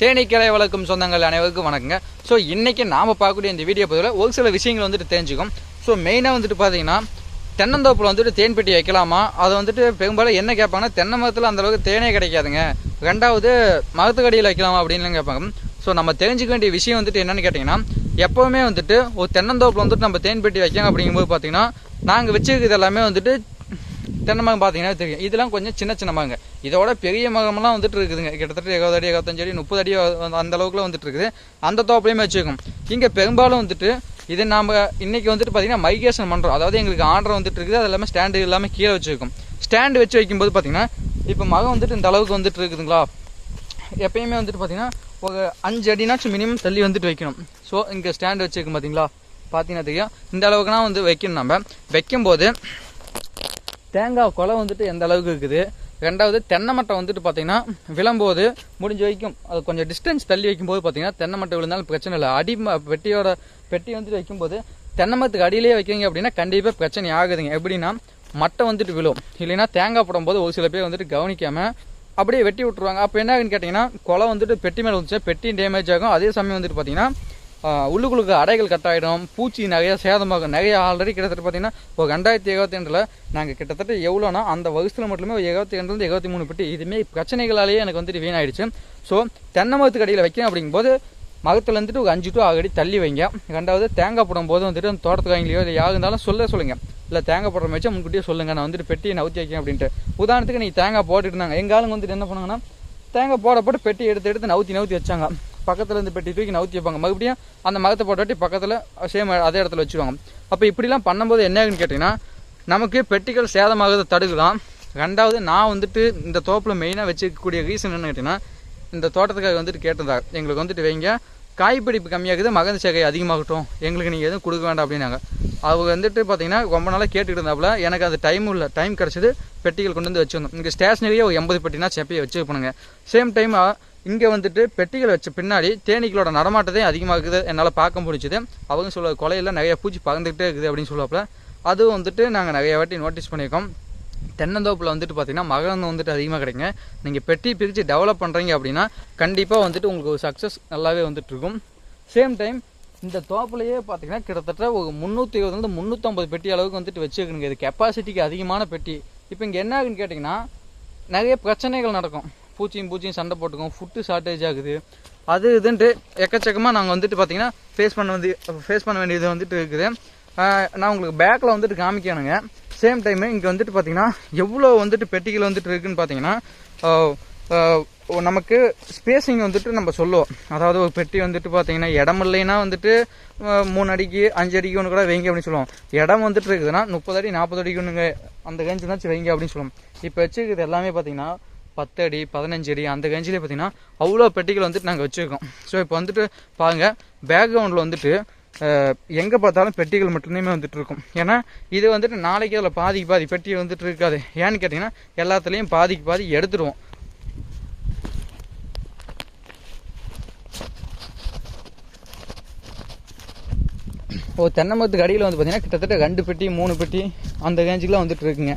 தேனீக்களை வளர்க்கும் சொந்தங்கள் அனைவருக்கும் வணக்கங்க. ஸோ இன்றைக்கி நாம் பார்க்கக்கூடிய இந்த வீடியோ பதிவில் ஒரு சில விஷயங்கள் வந்துட்டு தெரிஞ்சுக்கும். ஸோ மெயினாக வந்துட்டு பார்த்தீங்கன்னா தென்னந்தோப்பில் வந்துட்டு தேன் பெட்டி வைக்கலாமா? அது வந்துட்டு பெரும்பாலும் என்ன கேட்பாங்கன்னா தென்னை மரத்தில் அந்தளவுக்கு தேனே கிடைக்காதுங்க. ரெண்டாவது மரத்துக்கடியில் வைக்கலாமா அப்படின்னு கேட்பாங்க. ஸோ நம்ம தெரிஞ்சுக்க வேண்டிய விஷயம் வந்துட்டு என்னென்னு கேட்டிங்கன்னா எப்போவுமே வந்துட்டு ஒரு தென்னந்தோப்பில் வந்துட்டு நம்ம தேன் பெட்டி வைக்கணும் அப்படிங்கும்போது பார்த்தீங்கன்னா நாங்கள் வச்சுருக்கிறது எல்லாமே வந்துட்டு தென்னை மரம் பார்த்தீங்கன்னா தெரியும். இதெல்லாம் கொஞ்சம் சின்ன சின்ன மரங்க இதோட பெரிய மரமெல்லாம் வந்துட்டு இருக்குதுங்க. கிட்டத்தட்ட இருபது அடி இருபத்தஞ்சு அடி முப்பது அடி அந்த- அந்த அளவுக்குல வந்துட்டு இருக்குது. அந்த தோப்புலையுமே வச்சுருக்கோம் இங்கே பெரும்பாலும் வந்துட்டு இது நாம் இன்னைக்கு வந்துட்டு பார்த்தீங்கன்னா மைகேஷன் பண்ணுறோம் அதாவது எங்களுக்கு ஆர்டர் வந்துட்டு இருக்குது. அது எல்லாமே ஸ்டாண்டு எல்லாமே கீழே வச்சுருக்கோம் ஸ்டாண்டு வச்சு வைக்கும்போது பார்த்தீங்கன்னா இப்போ மரம் வந்துட்டு இந்த அளவுக்கு வந்துட்டு இருக்குதுங்களா? எப்பயுமே வந்துட்டு பார்த்தீங்கன்னா ஒரு அஞ்சு அடினாச்சும் மினிமம் தள்ளி வந்துட்டு வைக்கணும். ஸோ இங்கே ஸ்டாண்டு வச்சுருக்கோம் பார்த்தீங்களா? பார்த்தீங்கன்னா தெரியும். இந்த அளவுக்குனா வந்து வைக்கணும் நம்ம வைக்கும்போது தேங்காய் குளம் வந்துட்டு எந்த அளவுக்கு இருக்குது? ரெண்டாவது தென்னை மட்டை வந்துட்டு பார்த்தீங்கன்னா விழும்போது முடிஞ்ச வரைக்கும் அது கொஞ்சம் டிஸ்டன்ஸ் தள்ளி வைக்கும்போது பார்த்தீங்கன்னா தென்னை மட்டை விழுந்தாலும் பிரச்சனை இல்லை. அடி பெட்டியோட பெட்டி வந்துட்டு வைக்கும்போது தென்னை மரத்துக்கு அடியிலேயே வைக்கிறீங்க அப்படின்னா கண்டிப்பாக பிரச்சனை ஆகுதுங்க. எப்படின்னா மட்டை வந்துட்டு விழும். இல்லைன்னா தேங்காய் போடும்போது ஒரு சில பேர் வந்துட்டு கவனிக்காமல் அப்படியே வெட்டி விட்டுருவாங்க. அப்போ என்ன ஆகுன்னு கேட்டிங்கன்னா குளம் வந்துட்டு பெட்டி மேலே வந்துச்சு பெட்டி டேமேஜ் ஆகும். அதே சமயம் வந்துட்டு பார்த்தீங்கன்னா உள்ளுக்குள்ளுக்கு அடைகள் கட் ஆகிடும் பூச்சி நகையாக சேதமாகும் நிறைய ஆல்ரெடி கிட்டத்தட்ட பார்த்தீங்கன்னா ஒரு ரெண்டாயிரத்தி இருபத்தி ரெண்டில் நாங்கள் கிட்டத்தட்ட எவ்வளோனா அந்த வருஷத்தில் மட்டுமே ஒரு இருபத்தி ரெண்டுலேருந்து இருபத்தி மூணு பெட்டி. இதுமே பிரச்சனைகளாலேயே எனக்கு வந்துட்டு வீணாயிடுச்சு. ஸோ தென்னை மரத்துக்கு அடியில் வைக்கணும் அப்படிங்கும்போது மரத்தில் இருந்துட்டு ஒரு அஞ்சு டு ஆறு அடி தள்ளி வைங்க. ரெண்டாவது தேங்காய் போடும் போது வந்துட்டு அந்த தோட்டத்துக்காரங்களையோ இல்லை யாரு இருந்தாலும் சொல்ல சொல்லுங்க. இல்லை தேங்காய் போடுற வச்சு முன்கூட்டியே சொல்லுங்க. நான் வந்துட்டு பெட்டியை நவுத்தி வைக்கேன் அப்படின்ட்டு. உதாரணத்துக்கு நீ தேங்காய் போட்டுட்டு இருந்தாங்க. எங்காலும் ஆளுங்க வந்துட்டு என்ன பண்ணாங்கன்னா தேங்காய் போட போட்டு பெட்டி எடுத்து எடுத்து நவுத்தி நவுத்தி வச்சாங்க. பக்கத்தில் இருந்து பெட்டி தூக்கி நவுத்தி வைப்பாங்க. மறுபடியும் அந்த மரத்தை போட்டாட்டி பக்கத்தில் சேம் அதே இடத்துல வச்சுருவாங்க. அப்போ இப்படிலாம் பண்ணும்போது என்ன ஆகுன்னு கேட்டிங்கன்னா நமக்கு பெட்டிகள் சேதமாகுறதை தடுக்கலாம் ரெண்டாவது நான் வந்துட்டு இந்த தோப்பில் மெயினாக வச்சுக்கக்கூடிய ரீசன் என்னன்னு கேட்டிங்கன்னா இந்த தோட்டத்துக்காக வந்துட்டு கேட்டதா எங்களுக்கு வந்துட்டு வைங்க காய்பிடிப்பு கம்மியாகுது மகந்த சேகை அதிகமாகட்டும். எங்களுக்கு நீங்கள் எதுவும் கொடுக்க வேண்டாம் அப்படின்னாங்க. அவங்க வந்துட்டு பார்த்தீங்கன்னா ரொம்ப நாளாக கேட்டுக்கிட்டு இருந்தாப்புல எனக்கு அது டைமும் இல்லை டைம் கிடச்சிது பெட்டிகள் கொண்டு வந்து வச்சிருந்தோம். இங்கே ஸ்டேஷனரியே ஒரு எண்பது பெட்டினா செப்பையை வச்சு சேம் டைம் இங்கே வந்துட்டு பெட்டிகள் வச்ச பின்னாடி தேனீக்களோட நடமாட்டத்தை அதிகமாகுது என்னால் பார்க்க முடிஞ்சுது. அவங்க சொல்ல கொலையில் நிறைய பூச்சி பறந்துக்கிட்டே இருக்குது அப்படின்னு சொல்லுவாப்புல. அதுவும் வந்துட்டு நாங்கள் நிறைய வாட்டி நோட்டீஸ் பண்ணியிருக்கோம். தென்னந்தோப்பில் வந்துட்டு பார்த்தீங்கன்னா மகரந்தம் வந்துட்டு அதிகமாக கிடைங்க நீங்கள் பெட்டி பிரித்து டெவலப் பண்ணுறீங்க அப்படின்னா கண்டிப்பாக வந்துட்டு உங்களுக்கு ஒரு சக்ஸஸ் நல்லாவே வந்துட்டு இருக்கும். சேம் டைம் இந்த தோப்புலையே பார்த்தீங்கன்னா கிட்டத்தட்ட ஒரு முந்நூற்றி இருபதுலேருந்து முந்நூற்றம்பது பெட்டி அளவுக்கு வந்துட்டு வச்சுருக்குங்க. இது கெப்பாசிட்டிக்கு அதிகமான பெட்டி. இப்போ இங்கே என்ன ஆகுன்னு கேட்டிங்கன்னா நிறைய பிரச்சனைகள் நடக்கும். பூச்சியும் பூச்சியும் சண்டை போட்டுக்கும் ஃபுட்டு ஷார்ட்டேஜ் ஆகுது. அது இதுன்ட்டு எக்கச்சக்கமாக நாங்கள் வந்துட்டு பார்த்தீங்கன்னா ஃபேஸ் பண்ண வந்து ஃபேஸ் பண்ண வேண்டியது வந்துட்டு இருக்குது. நான் உங்களுக்கு பேக்கில் வந்துட்டு காமிக்கணுங்க. சேம் டைமு இங்கே வந்துட்டு பார்த்தீங்கன்னா எவ்வளோ வந்துட்டு பெட்டிகள் வந்துட்டு இருக்குன்னு பார்த்தீங்கன்னா நமக்கு ஸ்பேஸிங் வந்துட்டு நம்ம சொல்லுவோம். அதாவது ஒரு பெட்டி வந்துட்டு பார்த்தீங்கன்னா இடம் இல்லைன்னா வந்துட்டு மூணு அடிக்கு அஞ்சு அடிக்கு ஒன்று கூட வைங்க அப்படின்னு சொல்லுவோம். இடம் வந்துட்டு இருக்குதுன்னா முப்பது அடி நாற்பது அடிக்கு ஒன்றுங்க அந்த ரேஞ்சு தான் வைங்க அப்படின்னு சொல்லுவோம். இப்போ வச்சுருக்கிறது எல்லாமே பார்த்தீங்கன்னா பத்து அடி பதினஞ்சு அடி அந்த கஞ்சிலே பார்த்தீங்கன்னா அவ்வளோ பெட்டிகள் வந்துட்டு நாங்கள் வச்சுருக்கோம். ஸோ இப்போ வந்துட்டு பாருங்கள் பேக்ரவுண்டில் வந்துட்டு எங்கே பார்த்தாலும் பெட்டிகள் மட்டுமே வந்துட்டு இருக்கும். ஏன்னா இது வந்துட்டு நாளைக்கு அதில் பாதிக்கு பாதி பெட்டி வந்துட்டு இருக்காது. ஏன்னு கேட்டிங்கன்னா எல்லாத்துலேயும் பாதிக்கு பாதி எடுத்துருவோம். ஓ தென்னை மரத்துக்கு அடியில் வந்து பார்த்தீங்கன்னா கிட்டத்தட்ட ரெண்டு பெட்டி மூணு பெட்டி அந்த ரேஞ்சுக்குலாம் வந்துட்டு இருக்குங்க.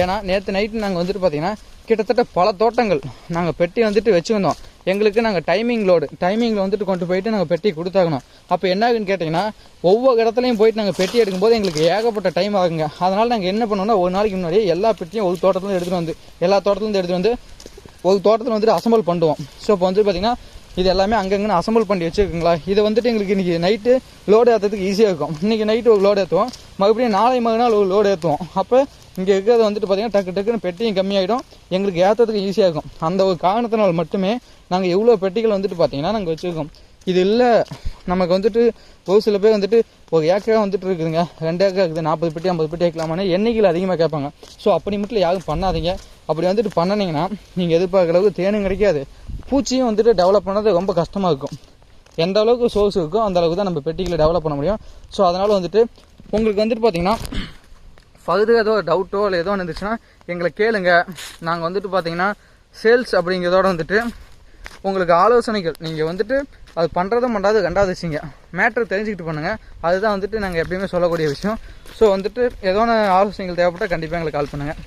ஏன்னா நேற்று நைட்டு நாங்கள் வந்துட்டு பார்த்தீங்கன்னா கிட்டத்தட்ட பல தோட்டங்கள் நாங்கள் பெட்டி வந்துட்டு வச்சுருந்தோம். எங்களுக்கு நாங்கள் டைமிங் லோடு டைமிங்கில் வந்துட்டு கொண்டு போயிட்டு நாங்கள் பெட்டி கொடுத்தாகணும். அப்போ என்ன ஆகுன்னு கேட்டிங்கன்னா ஒவ்வொரு இடத்துலையும் போயிட்டு நாங்கள் பெட்டி எடுக்கும்போது எங்களுக்கு ஏகப்பட்ட டைம் ஆகுங்க. அதனால் நாங்கள் என்ன பண்ணோம்னா ஒரு நாளைக்கு முன்னாடி எல்லா பெட்டியும் ஒரு தோட்டத்துலேருந்து எடுத்துகிட்டு வந்து எல்லா தோட்டத்துலேருந்து எடுத்துகிட்டு வந்து ஒரு தோட்டத்தில் வந்துட்டு அசம்பிள் பண்ணுவோம். ஸோ இப்போ வந்துட்டு பார்த்தீங்கன்னா இது எல்லாமே அங்கங்கன்னு அசம்பிள் பண்ணி வச்சுருக்குங்களா? இதை வந்துட்டு எங்களுக்கு இன்றைக்கி நைட்டு லோடு ஏற்றுறதுக்கு ஈஸியாக இருக்கும். இன்றைக்கி நைட்டு ஒரு லோடு ஏற்றுவோம் மறுபடியும் நாளை மறுநாள் ஒரு லோடு ஏற்றுவோம் அப்போ இங்கே இருக்கிறது வந்துட்டு பார்த்தீங்கன்னா டக்கு டக்குன்னு பெட்டியும் கம்மியாயிடும். எங்களுக்கு ஏற்றுறதுக்கு ஈஸியாக இருக்கும். அந்த ஒரு காரணத்தினால் மட்டுமே நாங்கள் எவ்வளோ பெட்டிகள் வந்துட்டு பார்த்தீங்கன்னா நாங்கள் வச்சுருக்கோம். இது இல்லை நமக்கு வந்துட்டு ஒரு சில பேர் வந்துட்டு ஒரு ஏக்கரா வந்துட்டு இருக்குதுங்க. ரெண்டு ஏக்கரா இருக்குது. நாற்பது பெட்டி ஐம்பது பெட்டி வைக்கலாமான்னு எண்ணிக்கையில் அதிகமாக கேட்பாங்க. ஸோ அப்படி மட்டும் யாரும் பண்ணாதீங்க. அப்படி வந்துட்டு பண்ணனீங்கன்னா நீங்கள் எதிர்பார்க்குற அளவுக்கு தேனும் கிடைக்காது. பூச்சியும் வந்துட்டு டெவலப் பண்ணது ரொம்ப கஷ்டமாக இருக்கும். எந்த அளவுக்கு சோர்ஸ் இருக்கோ அந்த அளவுக்கு தான் நம்ம பெட்டிகளை டெவலப் பண்ண முடியும். ஸோ அதனால் வந்துட்டு உங்களுக்கு வந்துட்டு பார்த்தீங்கன்னா ஃபர்தர் ஏதோ டவுட்டோ இல்லை ஏதோ ஒன்று இருந்துச்சுன்னா எங்களை கேளுங்க. நாங்கள் வந்துட்டு பார்த்தீங்கன்னா சேல்ஸ் அப்படிங்கிறதோட வந்துட்டு உங்களுக்கு ஆலோசனைகள். நீங்கள் வந்துட்டு அது பண்ணுறதும் பண்ணாது கண்டாத விஷயங்க மேட்ரு தெரிஞ்சுக்கிட்டு பண்ணுங்கள் அதுதான் வந்துட்டு நாங்கள் எப்பயுமே சொல்லக்கூடிய விஷயம். ஸோ வந்துட்டு ஏதோ ஒன்று ஆலோசனைகள் தேவைப்பட்டால் கண்டிப்பாக எங்களுக்கு கால் பண்ணுங்கள்